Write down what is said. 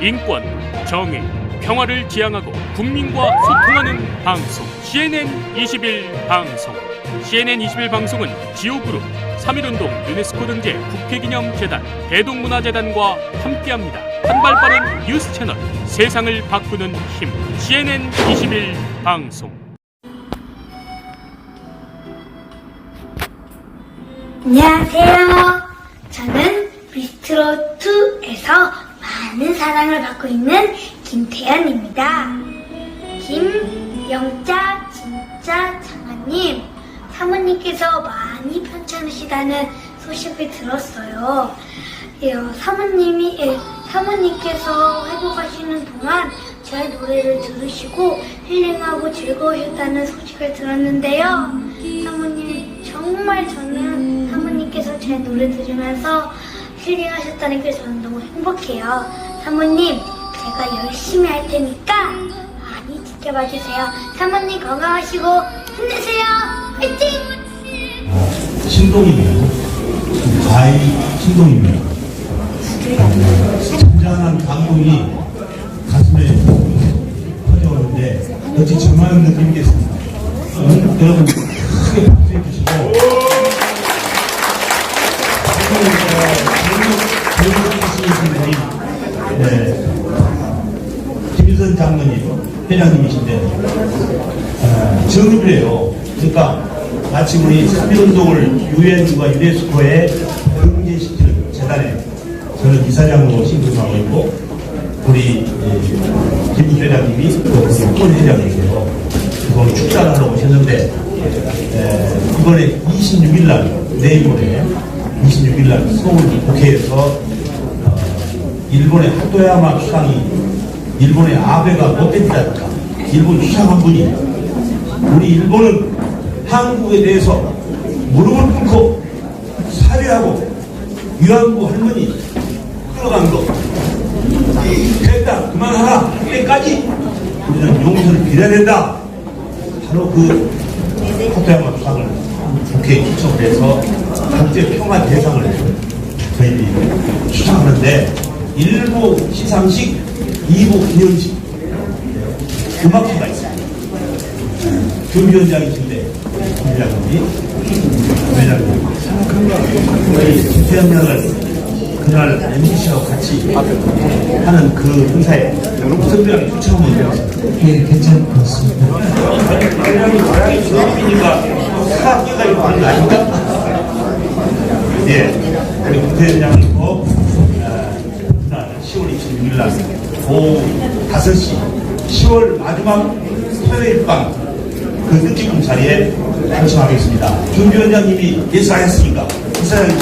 인권, 정의, 평화를 지향하고 국민과 소통하는 방송 CNN 21 방송 CNN 21 방송은 지오그룹 3.1운동 유네스코 등재 국회기념재단 대동문화재단과 함께합니다. 한발 빠른 뉴스 채널 세상을 바꾸는 힘 CNN 21 방송 안녕하세요. 저는 비스트로2에서 많은 사랑을 받고 있는 김태연입니다. 김영자 진짜 장관님, 사모님께서 많이 편찮으시다는 소식을 들었어요. 예, 어, 사모님이, 예, 사모님께서 회복하시는 동안 제 노래를 들으시고 힐링하고 즐거우셨다는 소식을 들었는데요. 사모님, 정말 저는 사모님께서 제 노래 들으면서 힐링하셨다는 게 저는 너무 행복해요. 사모님, 제가 열심히 할 테니까 많이 지켜봐 주세요. 사모님 건강하시고 힘내세요. 화이팅! 신동이네요. 가히 신동입니다. 잔잔한 감동이 가슴에 터져오는데 어찌 정말 느끼겠습니다. 음, 여러분 김일선 장로님 회장님이신데 어, 정립을 해요. 그러니까 마치 우리 3.1운동을 유엔과 유네스코에 등재시키는 재단에 저는 이사장으로 신분하고 있고 우리 예, 김 회장님이 또 우리 권 회장이세요. 그거 축사를 하러 오셨는데 에, 이번에 26일 날 내일모레 26일 날 서울 국회에서 어, 일본의 하토야마 수상이 일본의 아베가 못된다니까. 일본 수상한 분이. 우리 일본은 한국에 대해서 무릎을 꿇고 사죄하고 위안부 할머니 끌어간 거. 됐다. 그만하라. 할 때까지 우리는 용서를 빌어야 된다. 바로 그 하토야마 수상을 국회에 추천을 해서 국제 평화 대상을 저희들이 추천하는데 1부 시상식, 2부 기념식 음악회가 있습니다. 교위원장이신데 회장님이 회장님 우리 김태현 양을 그날 MBC하고 같이 하는 그 행사에 선배랑 추천을 드렸습니다. 예, 괜찮을 것 같습니다. 회장님 고향이 중학교니까 사학기가 있고 하는 거 아닙니까? 예, 우리 김태현 양을 꼭 아, 그날 10월 26일 날 오후 5시 10월 마지막 토요일 밤그 뜻깊은 자리에 당첨하겠습니다. 준비원장님이 예사했으니까 이사장님